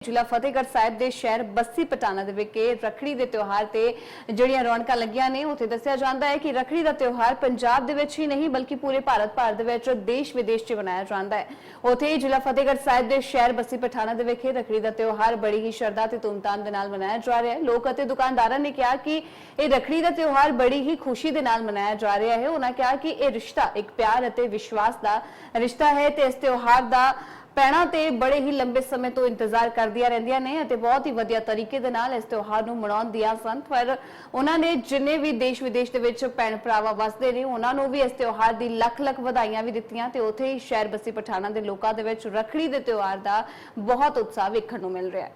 ਜ਼ਿਲ੍ਹਾ ਫਤਿਹਗੜ੍ਹ ਸਾਹਿਬ ਦੇ ਸ਼ਹਿਰ ਬੱਸੀ ਪਟਾਣਾ ਦੇ ਵਿਖੇ ਰੱਖੜੀ ਦੇ ਤਿਉਹਾਰ ਤੇ ਜਿਹੜੀਆਂ ਰੌਣਕਾਂ ਲੱਗੀਆਂ ਨੇ, ਉੱਥੇ ਦੱਸਿਆ ਜਾਂਦਾ ਹੈ ਕਿ ਰੱਖੜੀ ਦਾ ਤਿਉਹਾਰ ਪੰਜਾਬ ਦੇ ਵਿੱਚ ਹੀ ਨਹੀਂ, ਬਲਕਿ ਪੂਰੇ ਭਾਰਤ ਭਰ ਦੇ ਵਿੱਚ ਦੇਸ਼ ਵਿਦੇਸ਼ 'ਚ ਮਨਾਇਆ ਜਾਂਦਾ ਹੈ। ਉੱਥੇ ਜ਼ਿਲ੍ਹਾ ਫਤਿਹਗੜ੍ਹ ਸਾਹਿਬ ਦੇ ਸ਼ਹਿਰ ਬੱਸੀ ਪਟਾਣਾ ਦੇ ਵਿਖੇ ਰੱਖੜੀ ਦਾ ਤਿਉਹਾਰ ਬੜੀ ਹੀ ਸ਼ਰਧਾ ਤੇ ਧੂਮਧਾਮ ਦੇ ਨਾਲ ਮਨਾਇਆ ਜਾ ਰਿਹਾ ਹੈ। ਲੋਕ ਅਤੇ ਦੁਕਾਨਦਾਰਾਂ ਨੇ ਕਿਹਾ ਕਿ ਇਹ ਰੱਖੜੀ ਦਾ ਤਿਉਹਾਰ ਬੜੀ ਹੀ ਖੁਸ਼ੀ ਦੇ ਨਾਲ ਮਨਾਇਆ ਜਾ ਰਿਹਾ ਹੈ। ਉਹਨਾਂ ਕਿਹਾ ਕਿ ਇਹ ਰਿਸ਼ਤਾ ਇੱਕ ਪਿਆਰ ਅਤੇ ਵਿਸ਼ਵਾਸ ਦਾ ਰਿਸ਼ਤਾ ਹੈ ਤੇ ਇਸ ਤਿਉਹਾਰ ਦਾ ਪੈਣਾ ਤੇ ਬੜੇ ਹੀ ਲੰਬੇ ਸਮੇਂ ਤੋਂ ਇੰਤਜ਼ਾਰ ਕਰਦੀਆਂ ਰਹਿੰਦੀਆਂ ਨੇ ਅਤੇ ਬਹੁਤ ਹੀ ਵਧੀਆ ਤਰੀਕੇ ਦੇ ਨਾਲ ਇਸ ਤਿਉਹਾਰ ਨੂੰ ਮਨਾਉਂਦੀਆਂ ਸਨ। ਪਰ ਉਹਨਾਂ ਨੇ ਜਿੰਨੇ ਵੀ ਦੇਸ਼ ਵਿਦੇਸ਼ ਦੇ ਵਿੱਚ ਭੈਣ ਭਰਾਵਾ ਵਸਦੇ ਨੇ, ਉਹਨਾਂ ਨੂੰ ਵੀ ਇਸ ਤਿਉਹਾਰ ਦੀ ਲੱਖ ਲੱਖ ਵਧਾਈਆਂ ਵੀ ਦਿੱਤੀਆਂ ਤੇ ਉੱਥੇ ਹੀ ਸ਼ਹਿਰ ਬੱਸੀ ਪਠਾਣਾ ਦੇ ਲੋਕਾਂ ਦੇ ਵਿੱਚ ਰੱਖੜੀ ਦੇ ਤਿਉਹਾਰ ਦਾ ਬਹੁਤ ਉਤਸ਼ਾਹ ਵੇਖਣ ਨੂੰ ਮਿਲ ਰਿਹਾ ਹੈ।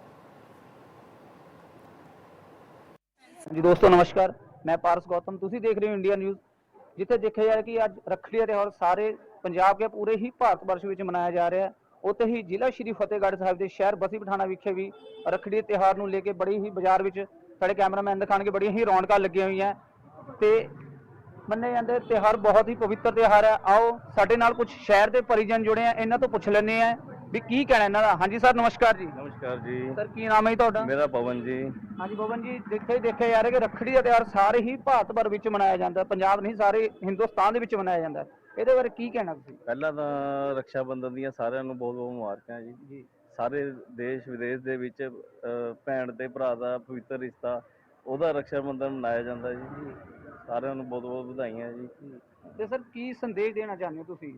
ਜੀ ਦੋਸਤੋ, ਨਮਸਕਾਰ। ਮੈਂ ਪਾਰਸ ਗੌਤਮ। ਤੁਸੀਂ ਦੇਖ ਰਹੇ ਹੋ ਇੰਡੀਆ ਨਿਊਜ਼, ਜਿੱਥੇ ਦੇਖਿਆ ਜਾ ਰਿਹਾ ਕਿ ਅੱਜ ਰੱਖੜੀ ਦਾ ਤਿਉਹਾਰ ਸਾਰੇ ਪੰਜਾਬ ਕੇ ਪੂਰੇ ਹੀ ਭਾਰਤ ਵਰਸ਼ ਵਿੱਚ ਮਨਾਇਆ ਜਾ ਰਿਹਾ ਹੈ। ਉੱਥੇ ਹੀ ਜ਼ਿਲ੍ਹਾ ਸ਼੍ਰੀ ਫਤਿਹਗੜ੍ਹ ਸਾਹਿਬ ਦੇ ਸ਼ਹਿਰ ਬਸੀ ਪਠਾਣਾ ਵਿਖੇ ਵੀ ਰੱਖੜੀ ਦੇ ਤਿਉਹਾਰ ਨੂੰ ਲੈ ਕੇ ਬੜੀ ਹੀ ਬਾਜ਼ਾਰ ਵਿੱਚ ਸਾਡੇ ਕੈਮਰਾਮੈਨ ਦਿਖਾਣਗੇ ਬੜੀਆਂ ਹੀ ਰੌਣਕਾਂ ਲੱਗੀਆਂ ਹੋਈਆਂ। ਤੇ ਮੰਨੇ ਜਾਂਦੇ ਤਿਉਹਾਰ ਬਹੁਤ ਹੀ ਪਵਿੱਤਰ ਤਿਉਹਾਰ ਹੈ। ਆਓ ਸਾਡੇ ਨਾਲ ਕੁਝ ਸ਼ਹਿਰ ਦੇ ਪਰਿਜਨ ਜੁੜੇ ਆ ਇਹਨਾਂ ਤੋਂ ਪੁੱਛ ਲੈਂਦੇ ਆ ਵੀ ਕੀ ਕਹਿਣਾ ਇਹਨਾਂ ਦਾ। ਹਾਂਜੀ ਸਰ ਨਮਸਕਾਰ ਜੀ। ਨਮਸਕਾਰ ਜੀ। ਸਰ ਕੀ ਨਾਮ ਹੈ ਜੀ ਤੁਹਾਡਾ? ਮੇਰਾ ਪਵਨ ਜੀ। ਹਾਂਜੀ ਭਵਨ ਜੀ ਦੇਖਿਆ ਦੇਖਿਆ ਰਿਹਾ ਕਿ ਰੱਖੜੀ ਦਾ ਤਿਉਹਾਰ ਸਾਰੇ ਹੀ ਭਾਰਤ ਭਰ ਵਿੱਚ ਮਨਾਇਆ ਜਾਂਦਾ। ਪੰਜਾਬ ਨਹੀਂ ਸਾਰੇ ਹਿੰਦੁਸਤਾਨ ਦੇ ਵਿੱਚ ਮਨਾਇਆ ਜਾਂਦਾ। ਇਹਦੇ ਬਾਰੇ ਕੀ ਕਹਿਣਾ ਤੁਸੀਂ? ਪਹਿਲਾਂ ਤਾਂ ਰੱਖਿਆ ਬੰਧਨ ਦੀਆਂ ਸਾਰਿਆਂ ਨੂੰ ਬਹੁਤ ਬਹੁਤ ਮੁਬਾਰਕਾਂ ਜੀ। ਜੀ ਸਾਰੇ ਦੇਸ਼ ਵਿਦੇਸ਼ ਦੇ ਵਿੱਚ ਭੈਣ ਤੇ ਭਰਾ ਦਾ ਪਵਿੱਤਰ ਰਿਸ਼ਤਾ ਉਹਦਾ ਰੱਖਿਆ ਬੰਧਨ ਮਨਾਇਆ ਜਾਂਦਾ ਜੀ। ਸਾਰਿਆਂ ਨੂੰ ਬਹੁਤ ਬਹੁਤ ਵਧਾਈਆਂ ਜੀ। ਤੇ ਸਰ ਕੀ ਸੰਦੇਸ਼ ਦੇਣਾ ਚਾਹੁੰਦੇ ਹੋ ਤੁਸੀਂ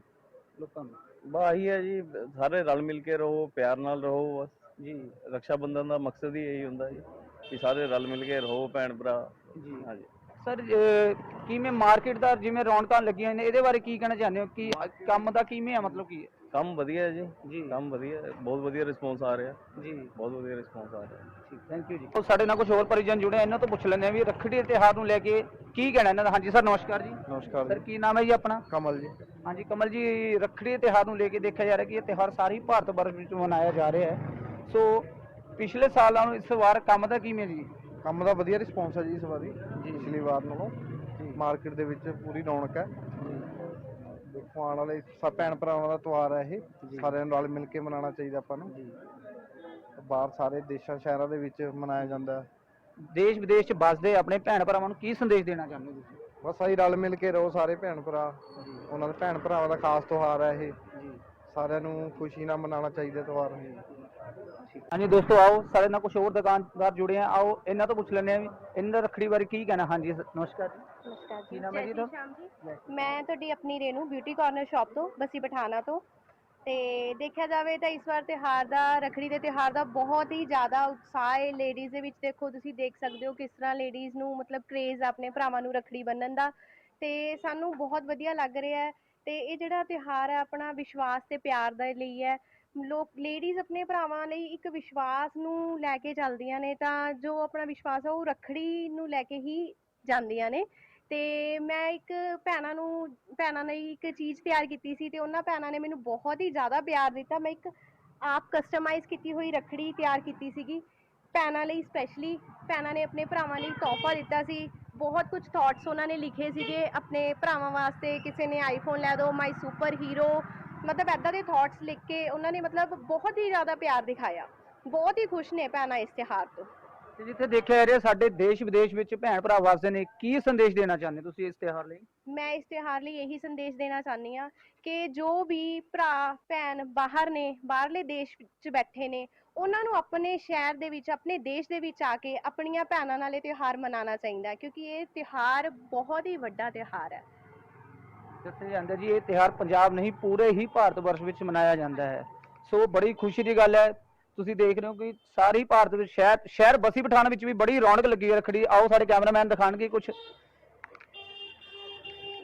ਲੋਕਾਂ ਨੂੰ? ਬਸ ਆਹੀ ਹੈ ਜੀ ਸਾਰੇ ਰਲ ਮਿਲ ਕੇ ਰਹੋ ਪਿਆਰ ਨਾਲ ਰਹੋ ਬਸ। ਜੀ। ਰੱਖਿਆ ਬੰਧਨ ਦਾ ਮਕਸਦ ਹੀ ਇਹੀ ਹੁੰਦਾ ਜੀ ਕਿ ਸਾਰੇ ਰਲ ਮਿਲ ਕੇ ਰਹੋ ਭੈਣ ਭਰਾ। ਜੀ। ਹਾਂਜੀ। ਸਰ ਕਿਵੇਂ ਮਾਰਕੀਟ ਦਾ ਜਿਵੇਂ ਰੌਣਕਾਂ ਲੱਗੀਆਂ ਨੇ ਇਹਦੇ ਬਾਰੇ ਕੀ ਕਹਿਣਾ ਚਾਹੁੰਦੇ ਹੋ? ਕਿ ਕੰਮ ਦਾ ਕਿਵੇਂ ਹੈ ਮਤਲਬ ਕੀ ਹੈ? ਕੰਮ ਵਧੀਆ ਹੈ ਜੀ। ਕੰਮ ਵਧੀਆ ਹੈ, ਬਹੁਤ ਵਧੀਆ ਰਿਸਪੌਂਸ ਆ ਰਿਹਾ। ਜੀ। ਬਹੁਤ ਵਧੀਆ ਰਿਸਪੌਂਸ ਆ ਰਿਹਾ। ਠੀਕ ਥੈਂਕ ਯੂ ਜੀ। ਉਹ ਸਾਡੇ ਨਾਲ ਕੁਝ ਹੋਰ ਪਰਿਜਨ ਜੁੜੇ ਆ, ਇਹਨਾਂ ਤੋਂ ਪੁੱਛ ਲੈਂਦੇ ਆ ਵੀ ਰੱਖੜੀ ਦੇ ਤਿਉਹਾਰ ਨੂੰ ਲੈ ਕੇ ਕੀ ਕਹਿਣਾ ਇਹਨਾਂ ਦਾ? ਹਾਂਜੀ ਸਰ ਨਮਸਕਾਰ ਜੀ। ਨਮਸਕਾਰ ਸਰ ਕੀ ਨਾਮ ਹੈ ਜੀ ਆਪਣਾ? ਕਮਲ ਜੀ। ਹਾਂਜੀ ਕਮਲ ਜੀ ਰੱਖੜੀ ਦੇ ਤਿਉਹਾਰ ਨੂੰ ਲੈ ਕੇ ਦੇਖਿਆ ਜਾ ਰਿਹਾ ਕਿ ਇਹ ਤਿਉਹਾਰ ਸਾਰੀ ਭਾਰਤ ਵਰਸ਼ ਵਿੱਚ ਮਨਾਇਆ ਜਾ ਰਿਹਾ ਹੈ। ਸੋ ਪਿਛਲੇ ਸਾਲਾਂ ਨੂੰ ਇਸ ਵਾਰ ਕੰਮ ਦਾ ਕਿਵੇਂ ਜੀ? ਕੰਮ ਦਾ ਵਧੀਆ ਰਿਸਪੌਂਸ ਹੈ ਜੀ ਇਸ ਵਾਰੀ ਪਿਛਲੀ ਵਾਰ ਨਾਲੋਂ। ਮਾਰਕੀਟ ਦੇ ਵਿੱਚ ਪੂਰੀ ਰੌਣਕ ਹੈ। ਦੇਖੋ ਆਉਣ ਵਾਲੇ ਭੈਣ ਭਰਾਵਾਂ ਦਾ ਤਿਉਹਾਰ ਹੈ ਇਹ। ਸਾਰਿਆਂ ਨੂੰ ਰਲ ਮਿਲ ਕੇ ਮਨਾਉਣਾ ਚਾਹੀਦਾ ਆਪਾਂ ਨੂੰ। ਬਾਹਰ ਸਾਰੇ ਦੇਸ਼ਾਂ ਸ਼ਹਿਰਾਂ ਦੇ ਵਿੱਚ ਮਨਾਇਆ ਜਾਂਦਾ ਹੈ। ਦੇਸ਼ ਵਿਦੇਸ਼ 'ਚ ਵੱਸਦੇ ਆਪਣੇ ਭੈਣ ਭਰਾਵਾਂ ਨੂੰ ਕੀ ਸੰਦੇਸ਼ ਦੇਣਾ ਚਾਹੁੰਦੇ ਹੋ ਤੁਸੀਂ? ਬਸ ਆਹੀ ਰਲ ਮਿਲ ਕੇ ਰਹੋ ਸਾਰੇ ਭੈਣ ਭਰਾ। ਉਹਨਾਂ ਦੇ ਭੈਣ ਭਰਾਵਾਂ ਦਾ ਖਾਸ ਤਿਉਹਾਰ ਹੈ ਇਹ। ਸਾਰਿਆਂ ਨੂੰ ਖੁਸ਼ੀ ਨਾਲ ਮਨਾਉਣਾ ਚਾਹੀਦਾ ਤਿਉਹਾਰ। ਹਾਂਜੀ ਦੋਸਤੋ ਆਓ ਸਾਡੇ ਨਾਲ ਕੁਝ ਹੋਰ ਦੁਕਾਨਦਾਰ ਜੁੜੇ ਆ। ਆਓ ਇਹਨਾਂ ਤੋਂ ਪੁੱਛ ਲੈਂਦੇ ਆ ਵੀ ਇਹਨਾਂ ਦਾ ਰੱਖੜੀ ਬਾਰੇ ਕੀ ਕਹਿਣਾ? ਹਾਂਜੀ ਨਮਸਕਾਰ ਜੀ। ਨਮਸਕਾਰ ਕੀ ਜੀ ਨਾਮ ਹੈ ਜੈ ਜੀ ਸ਼੍ਰੀ ਤੁਹਾਡਾ? ਸ਼ਾਮ ਜੀ ਮੈਂ ਤੁਹਾਡੀ ਆਪਣੀ ਰੇਨੂ ਬਿਊਟੀ ਕਾਰਨਰ ਸ਼ਾਪ ਤੋਂ ਬਸੀ ਪਠਾਣਾ ਤੋਂ। ਤੇ ਦੇਖਿਆ ਜਾਵੇ ਤਾਂ ਇਸ ਵਾਰ ਤਿਉਹਾਰ ਦਾ ਰੱਖੜੀ ਦੇ ਤਿਉਹਾਰ ਦਾ ਬਹੁਤ ਹੀ ਜ਼ਿਆਦਾ ਉਤਸ਼ਾਹ ਹੈ। ਲੇਡੀਜ਼ ਦੇ ਵਿੱਚ ਦੇਖੋ ਤੁਸੀਂ ਦੇਖ ਸਕਦੇ ਹੋ ਕਿਸ ਤਰ੍ਹਾਂ ਲੇਡੀਜ਼ ਨੂੰ ਮਤਲਬ ਕ੍ਰੇਜ਼ ਆਪਣੇ ਭਰਾਵਾਂ ਨੂੰ ਰੱਖੜੀ ਬੰਨਣ ਦਾ। ਤੇ ਸਾਨੂੰ ਬਹੁਤ ਵਧੀਆ ਲੱਗ ਰਿਹਾ ਹੈ। ਤੇ ਇਹ ਜਿਹੜਾ ਤਿਉਹਾਰ ਹੈ ਆਪਣਾ ਵਿਸ਼ਵਾਸ ਤੇ ਪਿਆਰ ਦੇ ਲਈ ਹੈ। ਲੋਕ ਲੇਡੀਜ਼ ਆਪਣੇ ਭਰਾਵਾਂ ਲਈ ਇੱਕ ਵਿਸ਼ਵਾਸ ਨੂੰ ਲੈ ਕੇ ਚੱਲਦੀਆਂ ਨੇ, ਤਾਂ ਜੋ ਆਪਣਾ ਵਿਸ਼ਵਾਸ ਆ, ਉਹ ਰੱਖੜੀ ਨੂੰ ਲੈ ਕੇ ਹੀ ਜਾਂਦੀਆਂ ਨੇ। ਤੇ ਮੈਂ ਇੱਕ ਭੈਣਾਂ ਨੂੰ, ਭੈਣਾਂ ਲਈ ਇੱਕ ਚੀਜ਼ ਤਿਆਰ ਕੀਤੀ ਸੀ ਤੇ ਉਹਨਾਂ ਭੈਣਾਂ ਨੇ ਮੈਨੂੰ ਬਹੁਤ ਹੀ ਜ਼ਿਆਦਾ ਪਿਆਰ ਦਿੱਤਾ। ਮੈਂ ਇੱਕ ਆਪ ਕਸਟਮਾਈਜ਼ ਕੀਤੀ ਹੋਈ ਰੱਖੜੀ ਤਿਆਰ ਕੀਤੀ ਸੀਗੀ। ਭੈਣਾਂ ਲਈ ਸਪੈਸ਼ਲੀ ਭੈਣਾਂ ਨੇ ਆਪਣੇ ਭਰਾਵਾਂ ਲਈ ਤੋਹਫਾ ਦਿੱਤਾ ਸੀ। ਬਹੁਤ ਕੁਝ ਥਾਟਸ ਉਹਨਾਂ ਨੇ ਲਿਖੇ ਸੀਗੇ। ਆਪਣੇ ਭਰਾਵਾਂ ਵਾਸਤੇ ਕਿਸੇ ਨੇ ਆਈਫੋਨ ਲੈ ਦਿਓ ਮਾਈ ਸੁਪਰ ਹੀਰੋ ਮਤਲਬ ਐਦਾਂ ਦੇ ਥਾਟਸ ਲਿਖ ਕੇ ਉਹਨਾਂ ਨੇ ਮਤਲਬ ਬਹੁਤ ਹੀ ਜ਼ਿਆਦਾ ਪਿਆਰ ਦਿਖਾਇਆ। ਬਹੁਤ ਹੀ ਖੁਸ਼ ਨੇ ਭੈਣਾਂ ਇਸ ਤਿਉਹਾਰ ਤੋਂ। ਤੇ ਜਿੱਥੇ ਦੇਖਿਆ ਜਾ ਰਿਹਾ ਸਾਡੇ ਦੇਸ਼ ਵਿਦੇਸ਼ ਵਿੱਚ ਭੈਣ ਭਰਾ ਵਸਦੇ ਨੇ ਕੀ ਸੰਦੇਸ਼ ਦੇਣਾ ਚਾਹੁੰਦੇ ਤੁਸੀਂ ਇਸ ਤਿਉਹਾਰ ਲਈ? ਮੈਂ ਇਸ ਤਿਉਹਾਰ ਲਈ ਇਹੀ ਸੰਦੇਸ਼ ਦੇਣਾ ਚਾਹੁੰਦੀ ਹਾਂ ਕਿ ਜੋ ਵੀ ਭਰਾ ਭੈਣ ਬਾਹਰ ਨੇ ਬਾਹਰਲੇ ਦੇਸ਼ ਵਿੱਚ ਬੈਠੇ ਨੇ ਉਹਨਾਂ ਨੂੰ ਆਪਣੇ ਸ਼ਹਿਰ ਦੇ ਵਿੱਚ ਆਪਣੇ ਦੇਸ਼ ਦੇ ਵਿੱਚ ਆ ਕੇ ਆਪਣੀਆਂ ਭੈਣਾਂ ਨਾਲ ਇਹ ਤਿਉਹਾਰ ਮਨਾਉਣਾ ਚਾਹੀਦਾ ਹੈ ਕਿਉਂਕਿ ਇਹ ਤਿਉਹਾਰ ਬਹੁਤ ਹੀ ਵੱਡਾ ਤਿਉਹਾਰ ਹੈ। ਦੱਸਿਆ ਜਾਂਦਾ ਜੀ, ਇਹ ਤਿਉਹਾਰ ਪੰਜਾਬ ਨਹੀਂ, ਪੂਰੇ ਹੀ ਭਾਰਤ ਵਰਸ਼ ਵਿੱਚ ਮਨਾਇਆ ਜਾਂਦਾ ਹੈ। ਸੋ ਬੜੀ ਖੁਸ਼ੀ ਦੀ ਗੱਲ ਹੈ। ਤੁਸੀਂ ਦੇਖ ਰਹੇ ਹੋ ਕਿ ਸਾਰੀ ਭਾਰਤ ਵਿੱਚ ਸ਼ਹਿਰ ਸ਼ਹਿਰ ਬਸੀ ਪਠਾਨ ਵਿੱਚ ਵੀ ਬੜੀ ਰੌਣਕ ਲੱਗੀ ਹੈ। ਰੱਖੜੀ ਆਓ, ਸਾਡੇ ਕੈਮਰਾਮੈਨ ਦਿਖਾਣਗੇ ਕੁਝ